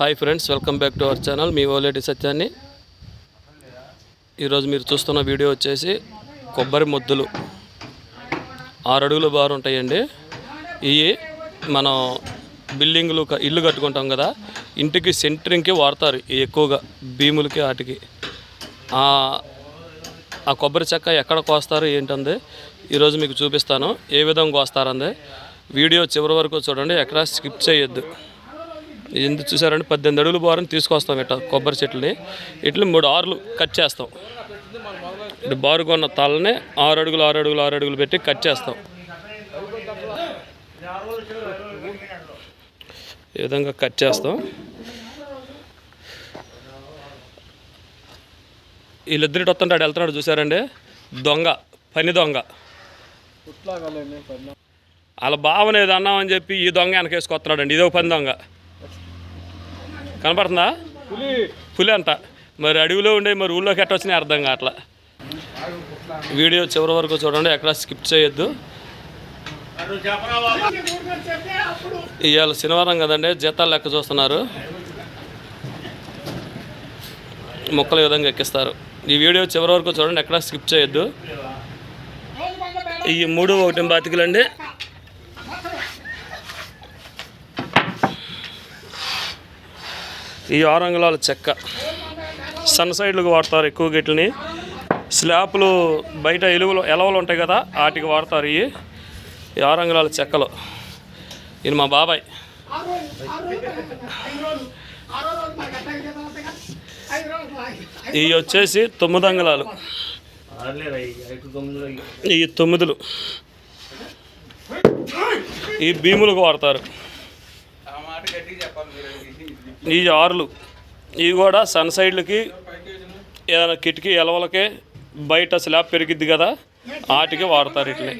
Hi friends welcome back to our channel మీ ఓలేటి సత్యాన్ని. ఈరోజు మీరు చూస్తున్న వీడియో వచ్చేసి కొబ్బరి ముద్దులు. ఆరు అడుగులు బారు ఉంటాయండి. ఇవి మనం బిల్డింగ్లు ఇల్లు కట్టుకుంటాం కదా ఇంటికి సెంటరింగ్కి వాడతారు ఎక్కువగా భీములకి వాటికి. ఆ ఆ కొబ్బరి చెక్క ఎక్కడ కోస్తారు ఏంటంది ఈరోజు మీకు చూపిస్తాను. ఏ విధంగా కోస్తారంది వీడియో చివరి వరకు చూడండి ఎక్కడ స్కిప్ చేయొద్దు. ఎందుకు చూసారంటే పద్దెనిమిది అడుగులు బారుని తీసుకొస్తాం ఇట్లా కొబ్బరి చెట్లని. ఇట్లా మూడు ఆరులు కట్ చేస్తాం. ఇటు బారు కొన్న తలని ఆరు అడుగులు ఆరు అడుగులు ఆరు అడుగులు పెట్టి కట్ చేస్తాం. ఈ విధంగా కట్ చేస్తాం. వీళ్ళిద్దరి వస్తుంటాడు వెళ్తున్నాడు చూసారండి దొంగ పని దొంగ. వాళ్ళ భావన ఏదో అన్నామని చెప్పి ఈ దొంగ వెనకేసుకొస్తున్నాడు అండి ఇదో పని దొంగ. కనపడుతుందా? పులి. అంట. మరి అడవిలో ఉండే మరి ఊళ్ళోకి ఎట్ట వచ్చినాయి అర్థం కావట్లా? వీడియో చివరి వరకు చూడండి ఎక్కడ స్కిప్ చేయొద్దు. ఇవాళ శనివారం కదండి జీతాలు లెక్క చూస్తున్నారు. మొక్కలు ఈ విధంగా ఎక్కిస్తారు. ఈ వీడియో చివరి వరకు చూడండి ఎక్కడ స్కిప్ చేయొద్దు. ఈ మూడు ఒకటి బాతికలండి. ఈ ఆరు అంగుళాల చెక్క. సన్ సైడ్లకు వాడతారు ఎక్కువ గిట్లని. స్లాప్లు బయట ఎలుగులు ఎలవలు ఉంటాయి కదా వాటికి వాడతారు ఇవి. ఈ ఆరంగుళాల చెక్కలు. ఇది మా బాబాయ్. ఇవి వచ్చేసి తొమ్మిది అంగుళాలు ఈ తొమ్మిదిలు. ఈ భీములకు వాడతారు. ఈ ఆరులు ఇవి కూడా సన్ సైడ్లకి ఏదైనా కిటికీ ఎలవలకే బయట స్లాబ్ పెరిగిద్ది కదా వాటికి వాడతారు ఇట్లే